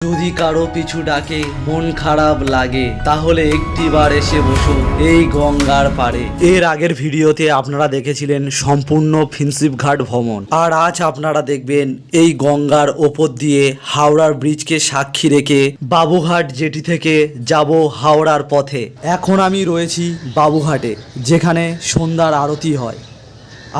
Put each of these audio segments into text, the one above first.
যদি কারও পিছু ডাকে, মন খারাপ লাগে, তাহলে একটিবার এসে বসো, এই গঙ্গার পারে এর আগের ভিডিওতে আপনারা দেখেছিলেন সম্পূর্ণ ফিনসিপ ঘাট ভ্রমণ। আর আজ আপনারা দেখবেন এই গঙ্গার ওপর দিয়ে হাওড়ার ব্রিজকে সাক্ষী রেখে বাবুঘাট জেটি থেকে যাব হাওড়ার পথে। এখন আমি রয়েছি বাবুঘাটে, যেখানে সন্ধ্যার আরতি হয়।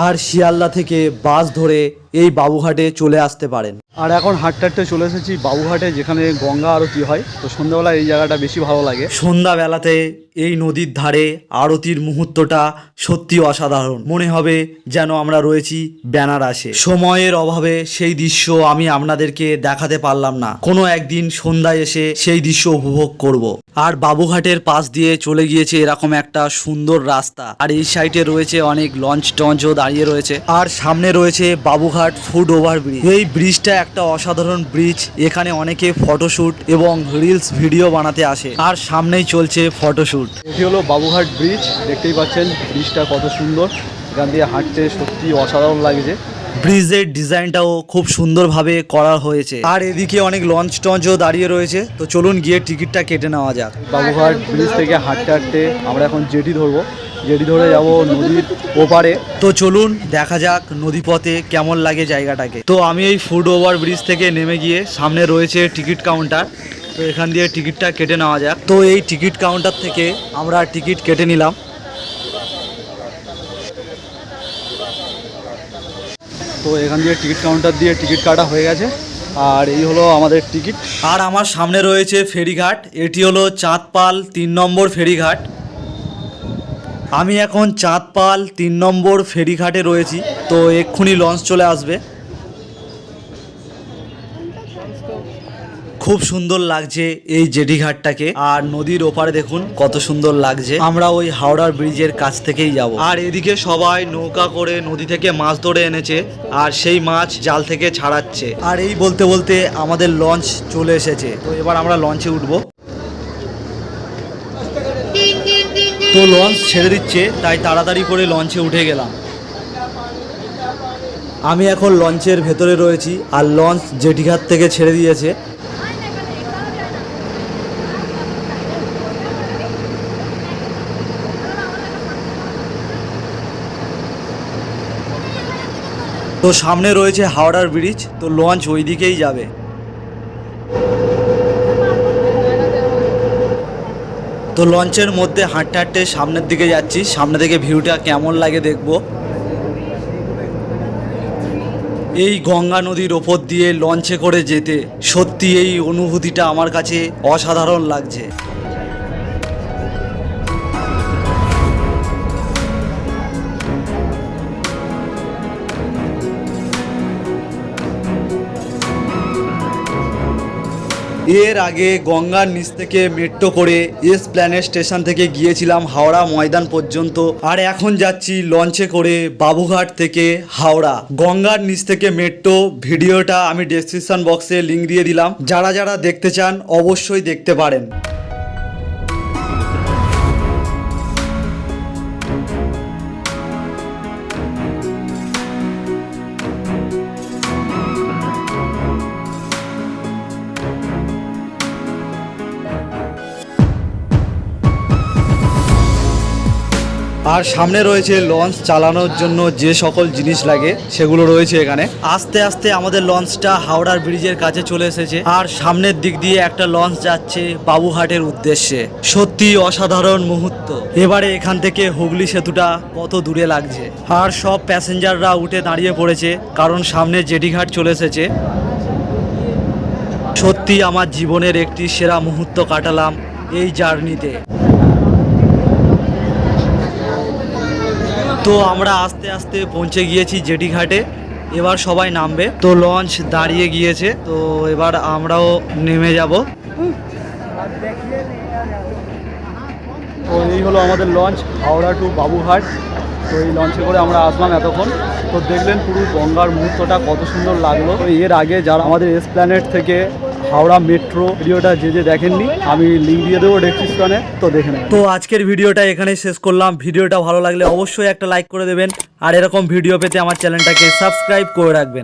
আর শিয়ালদা থেকে বাস ধরে এই বাবুঘাটে চলে আসতে পারেন। আর এখন হাঁটতে হাঁটতে চলে এসেছি বাবুঘাটে যেখানে গঙ্গা আরতি হয়। তো সন্ধ্যাবেলা এই জায়গাটা বেশি ভালো লাগে। সন্ধ্যাবেলাতে এই নদীর ধারে আরতির মুহূর্তটা সত্যি অসাধারণ। মনে হবে যেন আমরা রয়েছি বেনারসে। সময়ের অভাবে সেই দৃশ্য আমি আপনাদেরকে দেখাতে পারলাম না। কোনো একদিন সন্ধ্যায় এসে সেই দৃশ্য উপভোগ করব। আর বাবুঘাটের পাশ দিয়ে চলে গিয়েছে এরকম একটা সুন্দর রাস্তা। আর এই সাইডে রয়েছে অনেক লঞ্চ টঞ্চও দাঁড়িয়ে রয়েছে। আর সামনে রয়েছে বাবুঘাট ফুট ওভার ব্রিজ এই ব্রিজটা একটা অসাধারণ ব্রিজ এখানে অনেকে ফটোশুট এবং রিলস ভিডিও বানাতে আসে। আর সামনেই চলছে ফটোশুট এটি হলো বাবুঘাট ব্রিজ দেখতেই পাচ্ছেন ব্রিজটা কত সুন্দর। এখান দিয়ে হাঁটতে সত্যি অসাধারণ লাগছে। ব্রিজের ডিজাইনটাও খুব সুন্দরভাবে করা হয়েছে। আর এদিকে অনেক লঞ্চ টঞ্চও দাঁড়িয়ে রয়েছে। তো চলুন গিয়ে টিকিটটা কেটে নেওয়া যাক। বাবুঘাট ব্রিজ থেকে হাঁটতে হাঁটতে আমরা এখন জেটি ধরবো। জেটি ধরে যাব নদীর ওপারে। তো চলুন দেখা যাক নদীপথে কেমন লাগে জায়গাটাকে। তো আমি এই ফুট ওভার ব্রিজ থেকে নেমে গিয়ে সামনে রয়েছে টিকিট কাউন্টার। তো এখান দিয়ে টিকিটটা কেটে নেওয়া যাক। তো এই টিকিট কাউন্টার থেকে আমরা টিকিট কেটে নিলাম। তো এখান দিয়ে টিকিট কাউন্টার দিয়ে টিকিট কাটা হয়ে গেছে। আর এই হলো আমাদের টিকিট। আর আমার সামনে রয়েছে ফেরিঘাট। এটি হলো চাঁদপাল তিন নম্বর ফেরিঘাট। আমি এখন চাঁদপাল তিন নম্বর ফেরিঘাটে রয়েছি, তো এক্ষুনি লঞ্চ চলে আসবে। খুব সুন্দর লাগছে এই জেটি ঘাটটাকে, আর নদীর ওপারে দেখুন কত সুন্দর লাগছে। আমরা ওই হাওড়ার ব্রিজের কাছ থেকেই যাব। আর এদিকে সবাই নৌকা করে নদী থেকে মাছ ধরে এনেছে, আর সেই মাছ জাল থেকে ছাড়াচ্ছে। আর এই বলতে বলতে আমাদের লঞ্চ চলে এসেছে, তো এবার আমরা লঞ্চে উঠবো। তো লঞ্চ ছেড়ে দিচ্ছে, তাই তাড়াতাড়ি করে লঞ্চে উঠে গেলাম। আমি এখন লঞ্চের ভেতরে রয়েছি, আর লঞ্চ জেটিঘাট থেকে ছেড়ে দিয়েছে। তো সামনে রয়েছে হাওড়ার ব্রিজ তো লঞ্চ ওই দিকেই যাবে। তো লঞ্চের মধ্যে হাঁটতে হাঁটতে সামনের দিকে যাচ্ছি। সামনে থেকে ভিউটা কেমন লাগে দেখব। এই গঙ্গা নদীর ওপর দিয়ে লঞ্চে করে যেতে সত্যি এই অনুভূতিটা আমার কাছে অসাধারণ লাগছে। এর আগে গঙ্গার নিচ থেকে মেট্রো করে এস প্ল্যানের স্টেশন থেকে গিয়েছিলাম হাওড়া ময়দান পর্যন্ত। আর এখন যাচ্ছি লঞ্চে করে বাবুঘাট থেকে হাওড়া। গঙ্গার নিচ থেকে মেট্রো, ভিডিওটা আমি ডেসক্রিপশন বক্সে লিঙ্ক দিয়ে দিলাম। যারা যারা দেখতে চান অবশ্যই দেখতে পারেন। আর সামনে রয়েছে লঞ্চ চালানোর জন্য যে সকল জিনিস লাগে, সেগুলো রয়েছে এখানে। আস্তে আস্তে আমাদের লঞ্চটা হাওড়ার ব্রিজের কাছে চলে এসেছে। আর সামনের দিক দিয়ে একটা লঞ্চ যাচ্ছে বাবুহাটের উদ্দেশ্যে। সত্যি অসাধারণ মুহূর্ত। এবারে এখান থেকে হুগলি সেতুটা কত দূরে লাগছে। আর সব প্যাসেঞ্জাররা উঠে দাঁড়িয়ে পড়েছে, কারণ সামনে জেটিঘাট চলে এসেছে। সত্যি আমার জীবনের একটি সেরা মুহূর্ত কাটালাম এই জার্নিতে। তো আমরা আস্তে আস্তে পৌঁছে গিয়েছি জেটি ঘাটে এবার সবাই নামবে। তো লঞ্চ দাঁড়িয়ে গিয়েছে। তো এবার আমরাও নেমে যাব। তো এই হলো আমাদের লঞ্চ, হাওড়া টু বাবুঘাট। তো এই লঞ্চে করে আমরা আসলাম এতক্ষণ। তো দেখলেন পুরো গঙ্গার মুহূর্তটা কত সুন্দর লাগল। এর আগে যারা আমাদের এস প্ল্যানেট থেকে হাওড়া মেট্রো, ভিডিওটা যে যে দেখেননি, আমি লিঙ্ক দিয়ে দেবো ডেসক্রিপশনে তো দেখে নেবেন। তো আজকের ভিডিওটা এখানে শেষ করলাম। ভিডিওটা ভালো লাগলে অবশ্যই একটা লাইক করে দেবেন। আর এরকম ভিডিও পেতে আমার চ্যানেলটাকে সাবস্ক্রাইব করে রাখবেন।